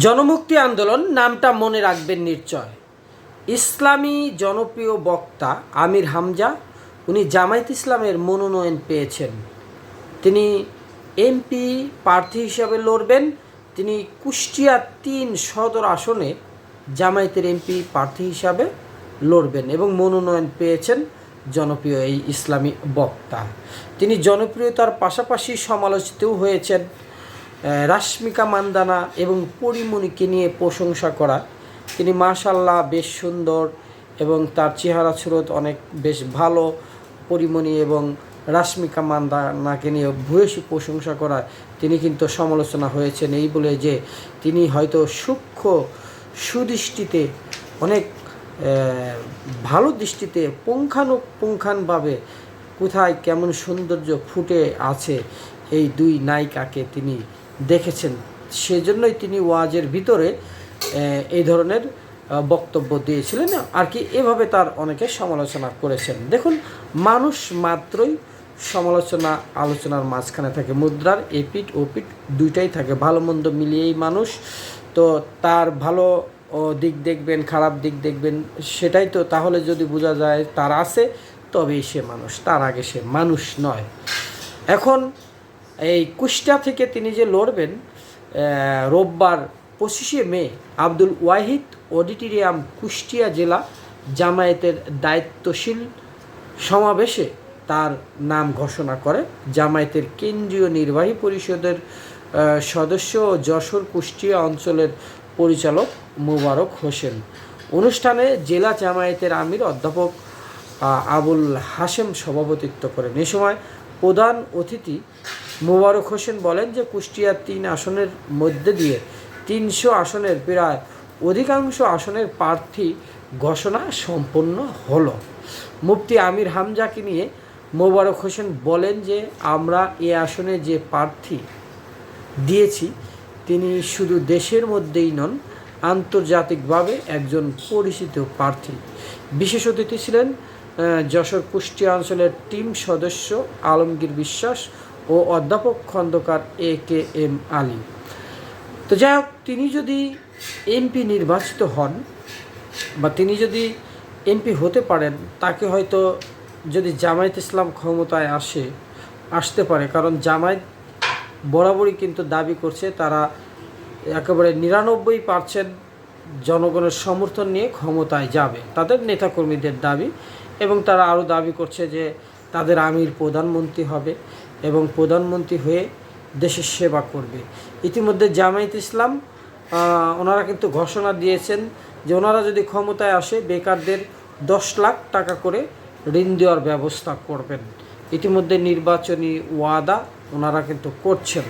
জনমুক্তি আন্দোলন নামটা মনে রাখবেন নিশ্চয়। ইসলামী জনপ্রিয় বক্তা আমির হামজা, উনি জামায়াত ইসলামের মনোনয়ন পেয়েছেন। তিনি এমপি প্রার্থী হিসাবে লড়বেন, তিনি কুষ্টিয়া তিন সদর আসনে জামায়াতের এমপি প্রার্থী হিসাবে লড়বেন এবং মনোনয়ন পেয়েছেন জনপ্রিয় এই ইসলামী বক্তা। তিনি জনপ্রিয়তার পাশাপাশি সমালোচিতও হয়েছেন। রাশ্মিকা মান্দানা এবং পরিমণিকে নিয়ে প্রশংসা করা। তিনি মাশাল্লাহ বেশ সুন্দর এবং তার চেহারা স্রোত অনেক বেশ ভালো। পরিমণি এবং রাশ্মিকা মান্দানাকে নিয়ে ভূয়সী প্রশংসা করা তিনি কিন্তু সমালোচনা হয়েছেন এই বলে যে তিনি হয়তো সূক্ষ্ম সুদৃষ্টিতে অনেক ভালো দৃষ্টিতে পুঙ্খানুপুঙ্খানভাবে কোথায় কেমন সৌন্দর্য ফুটে আছে এই দুই নায়িকাকে তিনি দেখেছেন। সেজন্যই তিনি ওয়াজের ভিতরে এই ধরনের বক্তব্য দিয়েছিলেন আর কি এভাবে তার অনেকে সমালোচনা করেছেন। দেখুন, মানুষ মাত্রই সমালোচনা, আলোচনার মাঝখানে থাকে। মুদ্রার এপিট ওপিট দুইটাই থাকে। ভালো মন্দ মিলিয়েই মানুষ। তো তার ভালো দিক দেখবেন, খারাপ দিক দেখবেন, সেটাই তো। তাহলে যদি বোঝা যায় তার আছে, তবেই সে মানুষ। তার আগে সে মানুষ নয়। এখন এই কুষ্টিয়া থেকে তিনি যে লড়বেন রোববার পঁচিশে মে, আব্দুল ওয়াহিদ অডিটোরিয়াম কুষ্টিয়া জেলা জামায়াতের দায়িত্বশীল সমাবেশে তার নাম ঘোষণা করে। জামায়াতের কেন্দ্রীয় নির্বাহী পরিষদের সদস্য যশোর কুষ্টিয়া অঞ্চলের পরিচালক মোবারক হোসেন। অনুষ্ঠানে জেলা জামায়াতের আমির অধ্যাপক আবুল হাশেম সভাপতিত্ব করেন। এ সময় প্রধান অতিথি মোবারক হোসেন বলেন যে কুষ্টিয়ার তিন আসনের মধ্যে দিয়ে তিনশো আসনের প্রায় অধিকাংশ আসনের প্রার্থী ঘোষণা সম্পন্ন হলো। মুফতি আমির হামজাকে নিয়ে মোবারক হোসেন বলেন যে আমরা এ আসনে যে প্রার্থী দিয়েছি, তিনি শুধু দেশের মধ্যেই নন, আন্তর্জাতিকভাবে একজন পরিচিত প্রার্থী। বিশেষ অতিথি ছিলেন যশোর কুষ্টিয়া অঞ্চলের টিম সদস্য আলমগীর বিশ্বাস ও অধ্যাপক Khandakar A K M Ali. তো যাই হোক, তিনি যদি এমপি নির্বাচিত হন বা তিনি যদি এমপি হতে পারেন, তাকে হয়তো যদি জামায়াত ইসলাম ক্ষমতায় আসে, আসতে পারে। কারণ জামায়াত বরাবরই কিন্তু দাবি করছে, তারা একেবারে নিরানব্বই পার্সেন্ট জনগণের সমর্থন নিয়ে ক্ষমতায় যাবে। তাদের নেতাকর্মীদের দাবি এবং তারা আরও দাবি করছে যে তাদের আমির প্রধানমন্ত্রী হবে এবং প্রধানমন্ত্রী হয়ে দেশের সেবা করবে। ইতিমধ্যে জামায়াত ইসলাম ওনারা কিন্তু ঘোষণা দিয়েছেন যে ওনারা যদি ক্ষমতায় আসে, বেকারদের দশ লাখ টাকা করে ঋণ দেওয়ার ব্যবস্থা করবেন। ইতিমধ্যে নির্বাচনী ওয়াদা ওনারা কিন্তু করছেন।